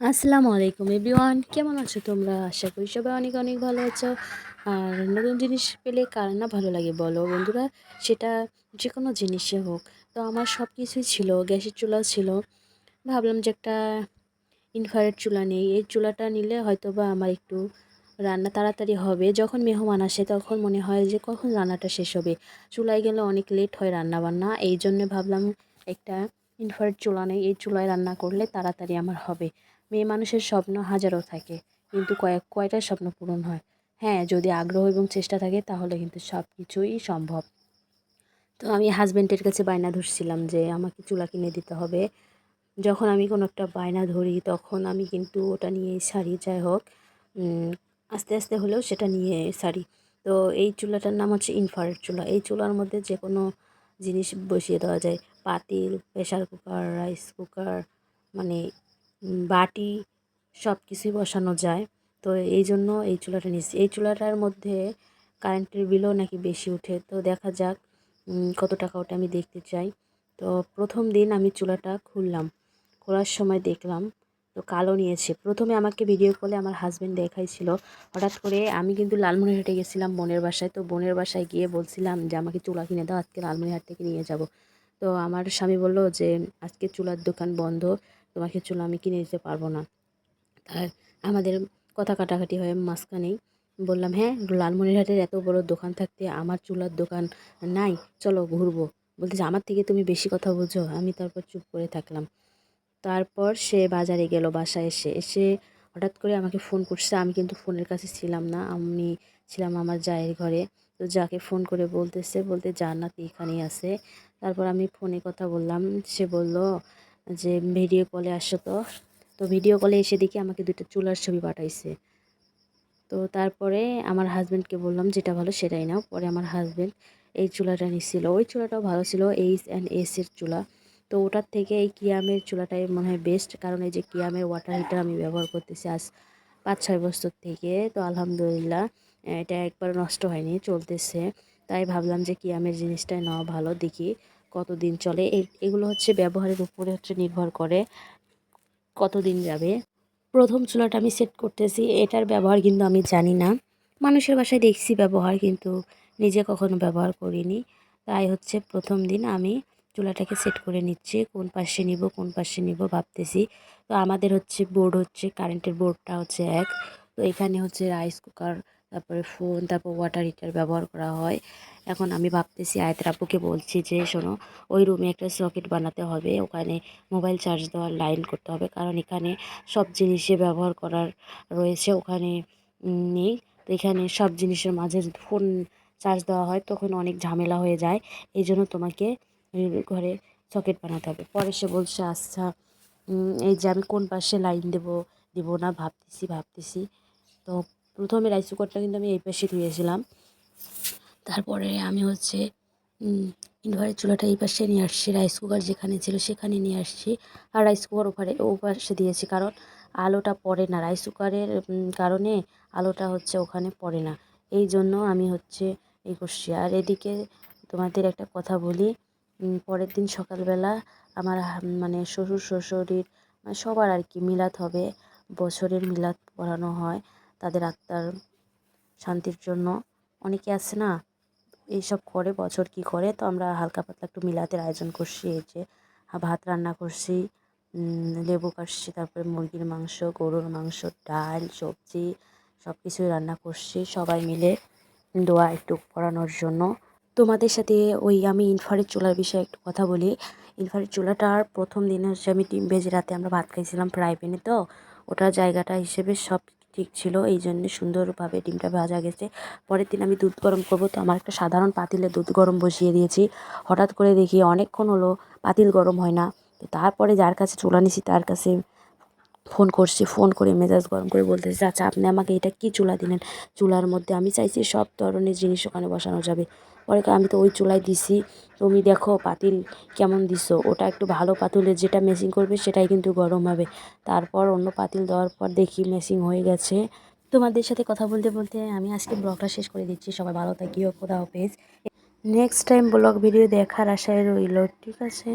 আসসালামু আলাইকুম এভরিওয়ান, কেমন আছো তোমরা? আশা করি সবাই অনেক অনেক ভালো আছো। আর নতুন জিনিস পেলে কার না ভালো লাগে বলো বন্ধুরা, সেটা যে কোনো জিনিসে হোক। তো আমার সব কিছুই ছিল, গ্যাসের চুলা ছিল। ভাবলাম যে একটা ইনফ্রারেড চুলা নেই। এই চুলাটা নিলে হয়তো বা আমার একটু রান্না তাড়াতাড়ি হবে। যখন মেহমান আসে তখন মনে হয় যে কখন রান্নাটা শেষ হবে। চুলায় গেলে অনেক লেট হয় রান্না বান্না এই জন্যে ভাবলাম একটা ইনফ্রারেড চুলা নেই। এই চুলায় রান্না করলে তাড়াতাড়ি আমার হবে। মেয়ে মানুষের স্বপ্ন হাজারও থাকে, কিন্তু কয়েক, কয়টা স্বপ্ন পূরণ হয়? হ্যাঁ যদি আগ্রহ এবং চেষ্টা থাকে, তাহলে কিন্তু সব কিছুই সম্ভব। তো আমি হাজব্যান্ডের কাছে বায়না ধরছিলাম যে, আমাকে চুলা কিনে দিতে হবে। যখন আমি কোনো একটা বায়না ধরি, তখন আমি কিন্তু ওটা নিয়ে সারি যাই হোক আস্তে আস্তে হলেও সেটা নিয়ে সারি তো এই চুলাটার নাম হচ্ছে ইনফারেট চুলা। এই চুলার মধ্যে যে কোনো জিনিস বসিয়ে দেওয়া যায়। পাতিল প্রেশার কুকার রাইস কুকার মানে বাটি সব কিছুই বসানো যায়। তো এই জন্য এই চুলাটা নিচ্ছি এই চুলাটার মধ্যে কারেন্টের বিলও নাকি বেশি উঠে। তো দেখা যাক কত টাকা ওটা আমি দেখতে চাই। তো প্রথম দিন আমি চুলাটা খুললাম। খোলার সময় দেখলাম, তো কালো নিয়েছে। প্রথমে আমাকে ভিডিও কলে আমার হাজব্যান্ড দেখাইছিল। হঠাৎ করে আমি কিন্তু লালমনিরহাটে গেছিলাম বোনের বাসায়। তো বোনের বাসায় গিয়ে বলছিলাম যে, আমাকে চুলা কিনে দাও, আজকে লালমনিরহাট থেকে নিয়ে যাব। তো আমার স্বামী বলল যে, আজকে চুলার দোকান বন্ধ। তোমাকে চুলা আমি কিনে দিতে পারব না। তাই আমাদের কথা কাটাকাটি হয়ে মাঝখানেই বললাম হ্যাঁ লালমনিরহাটের এত বড় দোকান থাকতে আমার চুলার দোকান নাই, চলো ঘুরবো। বলতেছে আমার থেকে তুমি বেশি কথা বোঝো। আমি তারপর চুপ করে থাকলাম। তারপর সে বাজারে গেল বাসায় এসে। এসে হঠাৎ করে আমাকে ফোন করছে। আমি কিন্তু ফোনের কাছে ছিলাম না, আমি ছিলাম আমার জায়ের ঘরে। তো যাকে ফোন করে বলতেছে, বলতে জান্নাত এখানেই আছে। তারপর আমি ফোনে কথা বললাম। সে বলল যে ভিডিও কলে আসো তো। তো ভিডিও কলে এসে দেখি আমাকে দুটো চুলার ছবি পাঠাইছে। তো তারপরে আমার হাজব্যান্ডকে বললাম, যেটা ভালো সেটাই নাও। পরে আমার হাজব্যান্ড এই চুলাটা নিচ্ছিল ওই চুলাটাও ভালো ছিল এইচ অ্যান্ড এসের চুলা। তো ওটার থেকে এই কিয়ামের চুলাটাই মনে হয় বেস্ট কারণ এই যে কিয়ামের ওয়াটার হিটার আমি ব্যবহার করতেছি আজ পাঁচ ছয় বছর থেকে। তো আলহামদুলিল্লাহ, এটা একবার নষ্ট হয়নি, চলতেছে। তাই ভাবলাম যে কিয়ামের জিনিসটাই নেওয়া ভালো, দেখি কতদিন চলে? এগুলো হচ্ছে ব্যবহারের উপরে হচ্ছে নির্ভর করে কতদিন যাবে। প্রথম চুলাটা আমি সেট করতেছি। এটার ব্যবহার কিন্তু আমি জানি না। মানুষের বাসায় দেখছি ব্যবহার কিন্তু নিজে কখনো ব্যবহার করিনি। তাই হচ্ছে প্রথম দিন আমি চুলাটাকে সেট করে নিচ্ছি। কোন পাশে নিব, কোন পাশে নিব ভাবতেছি। তো আমাদের হচ্ছে বোর্ড হচ্ছে কারেন্টের বোর্ডটা হচ্ছে এক। তো এখানে হচ্ছে রাইস কুকার তারপরে ফোন তারপর ওয়াটার হিটার ব্যবহার করা হয়। এখন আমি ভাবতেছি, আয়তের আপুকে বলছি যে, শোনো, ওই রুমে একটা সকেট বানাতে হবে। ওখানে মোবাইল চার্জ দেওয়ার লাইন করতে হবে। কারণ এখানে সব জিনিসে ব্যবহার করার রয়েছে। ওখানে নেই। তো এখানে সব জিনিসের মাঝে ফোন চার্জ দেওয়া হয়, তখন অনেক ঝামেলা হয়ে যায়। এই জন্য তোমাকে ঘরে সকেট বানাতে হবে। পরে সে বলছে আচ্ছা এই যে আমি কোন পাশে লাইন দেবো দেবো না। ভাবতেছি ভাবতেছি। তো প্রথমে রাইস কুকারটা কিন্তু আমি এই পাশে ধুয়েছিলাম। তারপরে আমি হচ্ছে ইনভারের চুলাটা এই পাশে নিয়ে আসছি রাইস কুকার যেখানে ছিল সেখানে নিয়ে আসছি। আর রাইস কুকার ওপারে, ও পাশে দিয়েছি, কারণ আলোটা পড়ে না। রাইস কুকারের কারণে আলোটা হচ্ছে ওখানে পড়ে না। এই জন্য আমি হচ্ছে এই করছি। আর এদিকে তোমাদের একটা কথা বলি পরের দিন সকালবেলা আমার মানে শ্বশুর শ্বশুরির মানে সবার আর কি মিলাদ হবে, বছরের মিলাদ পড়ানো হয়। তাদের আত্মার শান্তির জন্য। অনেকে আছে না, এইসব করে, বছর কি করে, তো আমরা হালকা পাতলা একটু মিলাতের আয়োজন করছি। এই যে ভাত রান্না করছি লেবু কাটছি, তারপরে মুরগির মাংস, গরুর মাংস, ডাল, সবজি সব কিছুই রান্না করছি সবাই মিলে দোয়া একটু পড়ানোর জন্য। তোমাদের সাথে ওই আমি ইনফারের চুলার বিষয়ে একটু কথা বলি। ইনফারের চুলাটার প্রথম দিনে হচ্ছে আমি ডিম ভেজে রাতে আমরা ভাত খাইছিলাম ফ্রাই প্যানে, তো ওটা জায়গাটা হিসেবে সব ঠিক ছিল এই জন্য সুন্দরভাবে ডিমটা ভাজা গেছে। পরের দিন আমি দুধ গরম করব, তো আমার একটা সাধারণ পাতিলে দুধ গরম বসিয়ে দিয়েছি। হঠাৎ করে দেখি অনেকক্ষণ হলো পাতিল গরম হয় না। তো তারপরে যার কাছে চুলা নিছি, তার কাছে ফোন করছি, ফোন করে মেজাজ গরম করে বলতেছি আচ্ছা আপনি আমাকে এটা কী চুলা দিলেন? চুলার মধ্যে আমি চাইছি সব ধরনের জিনিস ওখানে বসানো যাবে। পরে আমি তো ওই চুলায় দিছি। তুমি দেখো পাতিল কেমন দিছো? ওটা একটু ভালো পাতিলে যেটা মেশিং করবে সেটাই কিন্তু গরম হবে। তারপর অন্য পাতিল দেওয়ার পর দেখি মেশিং হয়ে গেছে। তোমাদের সাথে কথা বলতে বলতে আমি আজকে ব্লগটা শেষ করে দিচ্ছি। সবাই ভালো থাকিও কোথাও page next time vlog video দেখার আশায় রইল, ঠিক আছে?